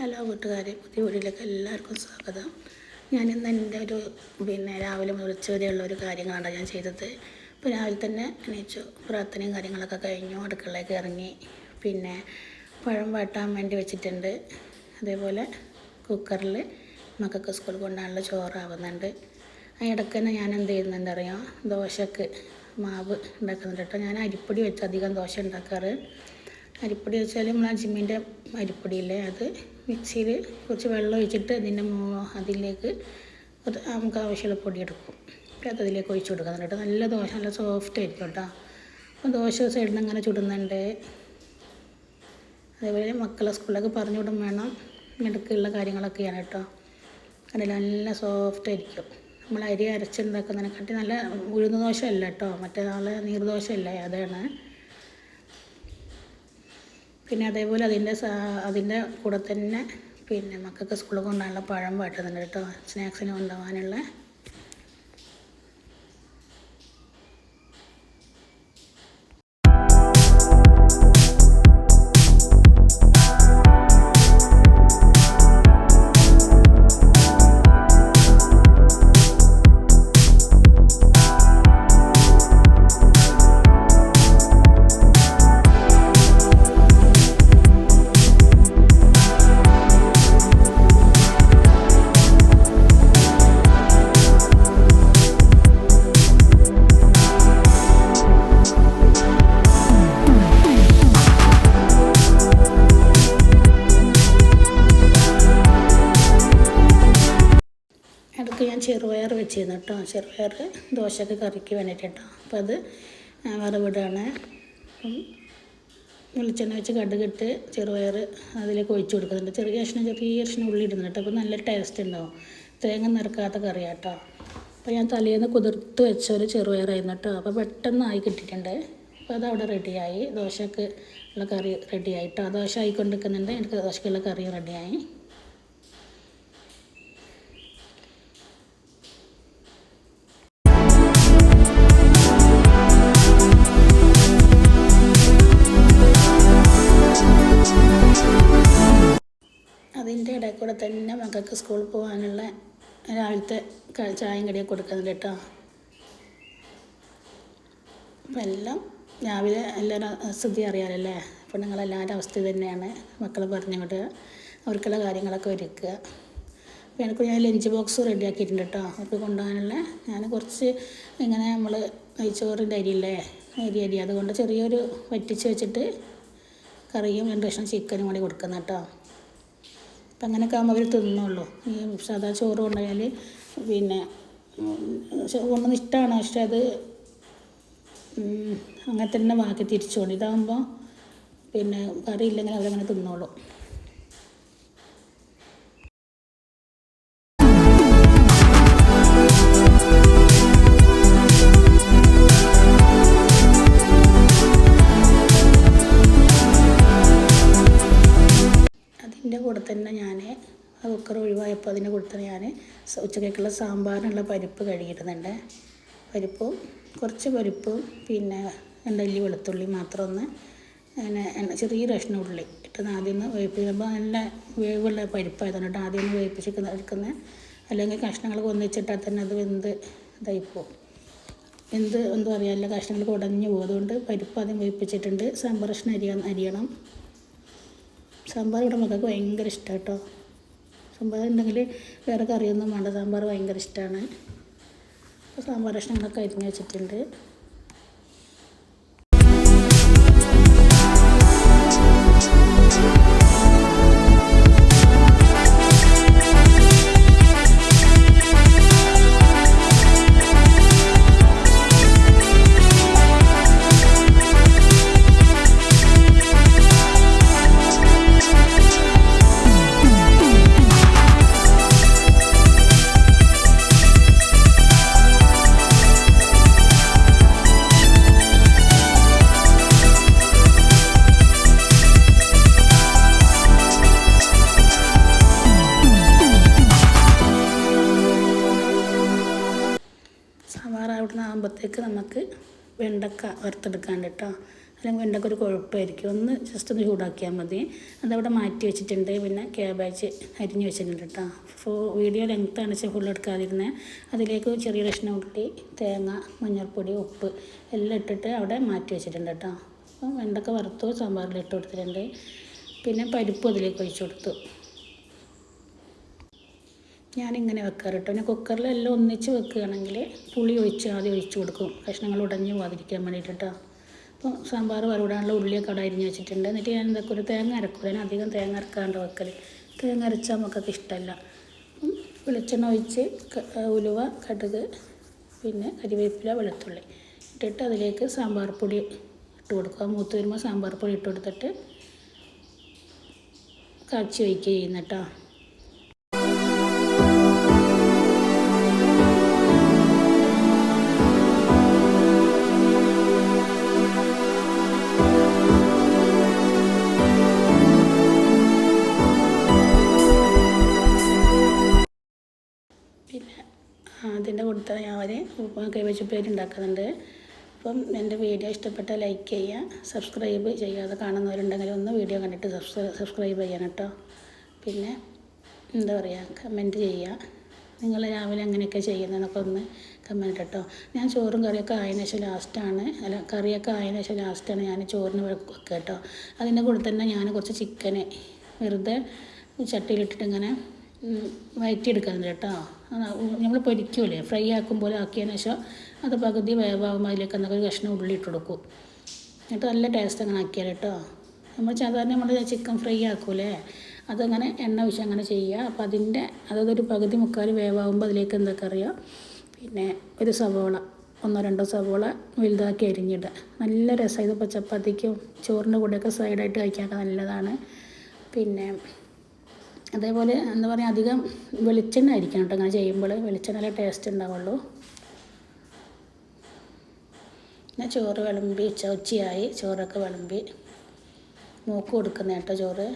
Hello കൂട്ടുകാരെ പുതിയ വീട്ടിലേക്ക് എല്ലാവർക്കും സ്വാഗതം. ഞാനിന്ന് എന്റെ ഒരു പിന്നെ രാവിലെ മുതൽ ഉച്ചവരെയുള്ള ഒരു കാര്യങ്ങളാണ് ഞാൻ ചെയ്തത്. ഇപ്പോൾ രാവിലെ തന്നെ എണീച്ചു പ്രാർത്ഥനയും കാര്യങ്ങളൊക്കെ കഴിഞ്ഞു അടുക്കളയിലേക്ക് ഇറങ്ങി. പിന്നെ പഴം വാട്ടാൻ വേണ്ടി വെച്ചിട്ടുണ്ട്. അതേപോലെ കുക്കറിൽ മക്കൾക്ക് സ്കൂളിൽ കൊണ്ടുപോകാനുള്ള ചോറാവുന്നുണ്ട്. അതിനിടയ്ക്ക് തന്നെ ഞാൻ എന്ത് ചെയ്യുന്നുണ്ട് അറിയാം ദോശക്ക് മാവ് ഉണ്ടാക്കുന്നുണ്ട് കേട്ടോ. ഞാൻ അരിപ്പൊടി വെച്ച് അധികം ദോശ ഉണ്ടാക്കാറ്. അരിപ്പൊടി വെച്ചാൽ നമ്മൾ ജിമ്മിന്റെ അരിപ്പൊടിയില്ലേ അത് മിക്സിയിൽ കുറച്ച് വെള്ളം ഒഴിച്ചിട്ട് അതിന്റെ അതിലേക്ക് നമുക്ക് ആവശ്യമുള്ള പൊടി എടുക്കും അത് അതിലേക്ക് ഒഴിച്ച് കൊടുക്കുന്നുണ്ട് കേട്ടോ നല്ല ദോശ നല്ല സോഫ്റ്റ് ആയിരിക്കും കേട്ടോ. അപ്പോൾ ദോശ സൈഡിൽ നിന്ന് അങ്ങനെ ചുടുന്നുണ്ട്. അതേപോലെ മക്കളെ സ്കൂളിലൊക്കെ പറഞ്ഞു വിടും വേണം. ഇടയ്ക്കുള്ള കാര്യങ്ങളൊക്കെയാണ് കേട്ടോ. അതിൽ നല്ല സോഫ്റ്റ് ആയിരിക്കും. നമ്മൾ അരി അരച്ചുണ്ടാക്കുന്നതിനെക്കാട്ടി നല്ല ഉഴുന്ന് ദോശ അല്ല കേട്ടോ. മറ്റേ നാളെ നീർദോശ അല്ല അതാണ്. പിന്നെ അതേപോലെ അതിന്റെ അതിന്റെ കൂടെ തന്നെ പിന്നെ മക്കൾക്ക് സ്കൂളിൽ കൊണ്ടുപോകാനുള്ള പഴം വാട്ടുന്നുണ്ട് കേട്ടോ സ്നാക്സിന് കൊണ്ടുപോകാനുള്ള വെച്ചിരുന്നു കേട്ടോ. ചെറുപയർ ദോശക്ക് കറിക്ക് വേണ്ടിയിട്ട് അപ്പോൾ അത് വറവിടാണ് അപ്പം വെളിച്ചെണ്ണ വെച്ച് കടുകിട്ട് ചെറുപയർ അതിലേക്ക് ഒഴിച്ച് കൊടുക്കുന്നുണ്ട്. ചെറിയ കഷ്ണം ചെറിയ കഷ്ണം ഉള്ളി ഇടുന്നുണ്ട് അപ്പോൾ നല്ല ടേസ്റ്റ് ഉണ്ടാവും. തേങ്ങ നിറക്കാത്ത കറിയാണ് കേട്ടോ. അപ്പോൾ ഞാൻ തലേന്ന് കുതിർത്ത് വെച്ച ഒരു ചെറുപയറായിരുന്നു കേട്ടോ. അപ്പോൾ പെട്ടെന്ന് ആയി കിട്ടിയിട്ടുണ്ട്. അപ്പോൾ അത് അവിടെ റെഡിയായി ദോശക്ക് ഉള്ള കറി റെഡിയായി കേട്ടോ. ദോശ ആയിക്കൊണ്ടിരിക്കുന്നുണ്ട്. എനിക്ക് ദോശക്കുള്ള കറി റെഡിയായി ഇടയിൽ കൂടെ തന്നെ മക്കൾക്ക് സ്കൂളിൽ പോകാനുള്ള രാവിലത്തെ ചായയും കടിയൊക്കെ കൊടുക്കുന്നുണ്ട് കേട്ടോ. അപ്പം എല്ലാം രാവിലെ എല്ലാവരും സ്ഥിതി അറിയാമല്ലേ നിങ്ങളെല്ലാവരും അവസ്ഥ തന്നെയാണ്. മക്കൾ പറഞ്ഞുകൊണ്ട് അവർക്കുള്ള കാര്യങ്ങളൊക്കെ ഒരുക്കുക. അപ്പോൾ എനിക്ക് ഞാൻ ലഞ്ച് ബോക്സ് റെഡിയാക്കിയിട്ടുണ്ട് കേട്ടോ. അവർക്ക് കൊണ്ടുപോകാനുള്ള ഞാൻ കുറച്ച് ഇങ്ങനെ നമ്മൾ നെയ്ച്ചോറിന്റെ അരിയില്ലേ? അരി അരി. അതുകൊണ്ട് ചെറിയൊരു വറ്റിച്ച് വെച്ചിട്ട് കറിയും രണ്ട് കഷ്ണം ചിക്കനും കൂടി കൊടുക്കുന്ന കേട്ടോ. അപ്പം അങ്ങനെയൊക്കെ ആകുമ്പോൾ അവർ തിന്നുള്ളൂ ഈ സാധാ ചോറ് കൊണ്ടുപോയാൽ പിന്നെ കൊണ്ടുവന്ന് ഇഷ്ടമാണ് പക്ഷെ അത് അങ്ങനെ തന്നെ ബാക്കി തിരിച്ചുകൊണ്ട് ഇതാകുമ്പോൾ പിന്നെ കറി ഇല്ലെങ്കിൽ അവരങ്ങനെ തിന്നോളും. കുക്കർ ഒഴിവായപ്പോൾ അതിന്റെ കൂടെ തന്നെ ഞാൻ ഉച്ചക്കേക്കുള്ള സാമ്പാറിനുള്ള പരിപ്പ് കഴുകിയിടുന്നുണ്ട്. പരിപ്പും കുറച്ച് പരിപ്പും പിന്നെ രണ്ടല്ലി വെളുത്തുള്ളി മാത്രം ഒന്ന് അങ്ങനെ ചെറിയ കഷ്ണ ഉള്ളി ഇട്ടത് ആദ്യം ഒന്ന് വേവിപ്പിക്കുമ്പോൾ നല്ല വേവുള്ള പരിപ്പായതുകൊണ്ട് ആദ്യം ഒന്ന് വേവിപ്പിച്ചിരിക്കുന്ന എടുക്കുന്ന അല്ലെങ്കിൽ കഷ്ണങ്ങൾ ഒന്നിച്ചിട്ടാൽ തന്നെ അത് വെന്ത് ഇതായിപ്പോവും എന്ത് എന്താ പറയുക എല്ലാ കഷ്ണങ്ങൾ കുടഞ്ഞു പോകും. അതുകൊണ്ട് പരിപ്പ് ആദ്യം വേവിപ്പിച്ചിട്ടുണ്ട്. സാമ്പാർ കഷ്ണം അരിയണം അരിയണം. സാമ്പാർ ഇവിടെ മക്കൾക്ക് ഭയങ്കര ഇഷ്ടമാണ് കേട്ടോ. സാമ്പാർ ഉണ്ടെങ്കിൽ വേറെ കറിയൊന്നും വേണ്ട. സാമ്പാർ ഭയങ്കര ഇഷ്ടമാണ് അപ്പോൾ സാമ്പാർ കഷ്ണങ്ങളൊക്കെ അരിഞ്ഞ് വെച്ചിട്ടുണ്ട്. ആകുമ്പോഴത്തേക്ക് നമുക്ക് വെണ്ടക്ക വറുത്തെടുക്കാണ്ട് കേട്ടോ അല്ലെങ്കിൽ വെണ്ടക്ക ഒരു കുഴപ്പമായിരിക്കും ഒന്ന് ജസ്റ്റ് ഒന്ന് ചൂടാക്കിയാൽ മതി. അതവിടെ മാറ്റി വെച്ചിട്ടുണ്ട്. പിന്നെ ക്യാബേജ് അരിഞ്ഞ് വെച്ചിട്ടുണ്ട് കേട്ടോ ഫോ വീഡിയോ ആണ് വെച്ചാൽ ഫുൾ എടുക്കാതിരുന്നത് അതിലേക്ക് ചെറിയ കഷ്ണം ഉള്ളി തേങ്ങ മഞ്ഞൾപ്പൊടി ഉപ്പ് എല്ലാം ഇട്ടിട്ട് അവിടെ മാറ്റി വെച്ചിട്ടുണ്ട് കേട്ടോ അപ്പം വെണ്ടക്ക വറുത്തു സാമ്പാറിൽ ഇട്ട് കൊടുത്തിട്ടുണ്ട്. പിന്നെ പരിപ്പ് അതിലേക്ക് ഒഴിച്ചു കൊടുത്തു. ഞാനിങ്ങനെ വെക്കാറ് കേട്ടോ പിന്നെ കുക്കറിലെല്ലാം ഒന്നിച്ച് വെക്കുകയാണെങ്കിൽ പുളി ഒഴിച്ച് ആദ്യം ഒഴിച്ച് കൊടുക്കും. കഷ്ണങ്ങൾ ഉടഞ്ഞു പോകാതിരിക്കാൻ വേണ്ടിയിട്ട് അപ്പോൾ സാമ്പാർ വറുവിടാനുള്ള ഉള്ളിയൊക്കെ അവിടെ അരിഞ്ഞ് വെച്ചിട്ടുണ്ട്. എന്നിട്ട് ഞാൻ എന്തൊക്കെ ഒരു തേങ്ങ അരക്കും. ഞാൻ അധികം തേങ്ങ അരക്കാണ്ട് വെക്കൽ തേങ്ങ അരച്ചാൽ നമുക്കൊക്കെ ഇഷ്ടമല്ല. വെളിച്ചെണ്ണ ഒഴിച്ച് ഉലുവ കടുക് പിന്നെ കരിവേപ്പില വെളുത്തുള്ളി ഇട്ടിട്ട് അതിലേക്ക് സാമ്പാർ പൊടി ഇട്ട് കൊടുക്കുക മൂത്ത് വരുമ്പോൾ സാമ്പാർ പൊടി ഇട്ട് കൊടുത്തിട്ട് കാച്ചി വയ്ക്കുക ചെയ്യുന്ന കൈവച്ച കൈവച്ചുപ്പേരി ഉണ്ടാക്കുന്നുണ്ട് അപ്പം എന്റെ വീഡിയോ ഇഷ്ടപ്പെട്ട ലൈക്ക് ചെയ്യുക സബ്സ്ക്രൈബ് ചെയ്യാതെ കാണുന്നവരുണ്ടെങ്കിൽ ഒന്ന് വീഡിയോ കണ്ടിട്ട് സബ്സ്ക്രൈബ് ചെയ്യണം കേട്ടോ. പിന്നെ എന്താ പറയുക കമന്റ് ചെയ്യുക നിങ്ങൾ രാവിലെ അങ്ങനെയൊക്കെ ചെയ്യുന്നതെന്നൊക്കെ ഒന്ന് കമന്റ് കേട്ടോ ഞാൻ ചോറും കറിയൊക്കെ ആയതിനു ശേഷം ലാസ്റ്റാണ് അല്ല കറിയൊക്കെ ആയതിനു ശേഷം ലാസ്റ്റാണ് ഞാൻ ചോറിന് വെക്കുക കേട്ടോ. അതിന്റെ കൂടെ തന്നെ ഞാൻ കുറച്ച് ചിക്കന് വെറുതെ ചട്ടിയിലിട്ടിട്ട് ഇങ്ങനെ ഉം, വഴറ്റിയെടുക്കുന്നുണ്ട് കേട്ടോ നമ്മൾ പൊരിക്കൂലേ ഫ്രൈ ആക്കും പോലെ ആക്കിയതിന് ശേഷം അത് പകുതി വേവാകുമ്പോൾ അതിലേക്ക് എന്നൊക്കെ ഒരു കഷ്ണം ഉള്ളി ഇട്ട് കൊടുക്കും. എന്നിട്ട് നല്ല ടേസ്റ്റ് അങ്ങനെ ആക്കിയാൽ കേട്ടോ. നമ്മൾ സാധാരണ നമ്മൾ ചിക്കൻ ഫ്രൈ ആക്കൂലേ അതങ്ങനെ എണ്ണ ഒഴിച്ച് അങ്ങനെ ചെയ്യുക അപ്പം അതിന്റെ അതായത് ഒരു പകുതി മുക്കാൽ വേവാകുമ്പോൾ അതിലേക്ക് എന്തൊക്കെ അറിയാം പിന്നെ ഒരു സവോള ഒന്നോ രണ്ടോ സവോള വലുതാക്കി അരിഞ്ഞിടുക. നല്ല രസം. ഇതിപ്പോൾ ചപ്പാത്തിക്കും ചോറിന്റെ കൂടെയൊക്കെ സൈഡായിട്ട് കഴിക്കാനൊക്കെ നല്ലതാണ്. പിന്നെ അതേപോലെ എന്താ പറയുക അധികം വെളിച്ചെണ്ണ ആയിരിക്കണം കേട്ടോ. അങ്ങനെ ചെയ്യുമ്പോൾ വെളിച്ചെണ്ണയിലെ ടേസ്റ്റ് ഉണ്ടാവുള്ളൂ പിന്നെ ചോറ് വിളമ്പി ഉച്ച ഉച്ചയായി. ചോറൊക്കെ വിളമ്പി. മൂക്ക് കൊടുക്കുന്ന കേട്ടോ ചോറ്.